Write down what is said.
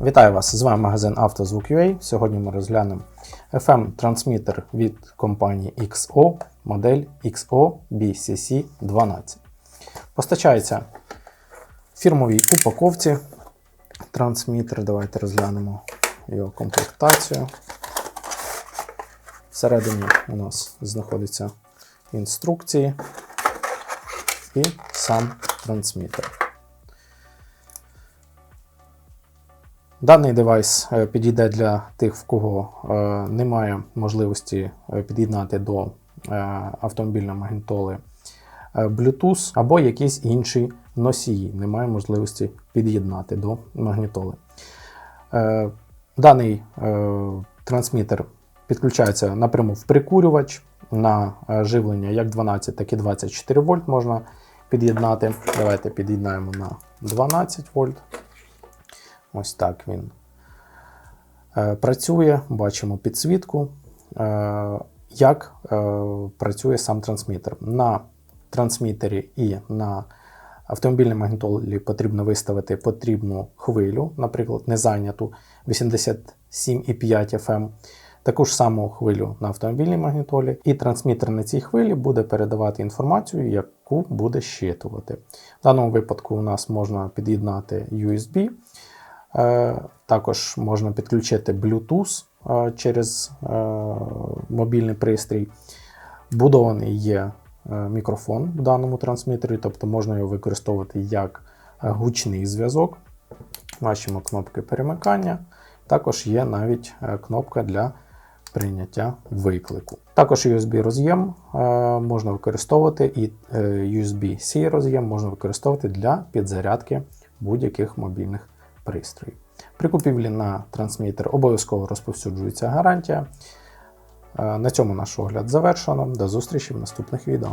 Вітаю вас! З вами магазин «Автозвук.UA». Сьогодні ми розглянемо FM-трансмітер від компанії XO, модель XO BCC12. Постачається в фірмовій упаковці трансмітер. Давайте розглянемо його комплектацію. Всередині у нас знаходяться інструкції і сам трансмітер. Даний девайс е, підійде для тих, в кого е, немає можливості е, під'єднати до автомобільної магнітоли Bluetooth або якийсь інший носій, немає можливості під'єднати до магнітоли. Даний трансмітер підключається напряму в прикурювач на живлення як 12, так і 24 вольт можна під'єднати. Давайте під'єднаємо на 12 вольт. Ось так він е, працює. Бачимо підсвітку, е, як е, працює сам трансмітер. На трансмітері і на автомобільній магнітолі потрібно виставити потрібну хвилю, наприклад, незайняту 87,5 FM. Таку ж саму хвилю на автомобільній магнітолі, і трансмітер на цій хвилі буде передавати інформацію, яку буде щитувати. В даному випадку у нас можна під'єднати USB. Е, також можна підключити Bluetooth е, через е, мобільний пристрій. Будований є мікрофон в даному трансмітері, тобто можна його використовувати як гучний зв'язок. Бачимо кнопки перемикання. Також є навіть кнопка для прийняття виклику. Також USB-роз'єм можна використовувати, і USB-C роз'єм можна використовувати для підзарядки будь-яких мобільних пристрої. При купівлі на трансмітер обов'язково розповсюджується гарантія. Е, на цьому наш огляд завершено. До зустрічі в наступних відео.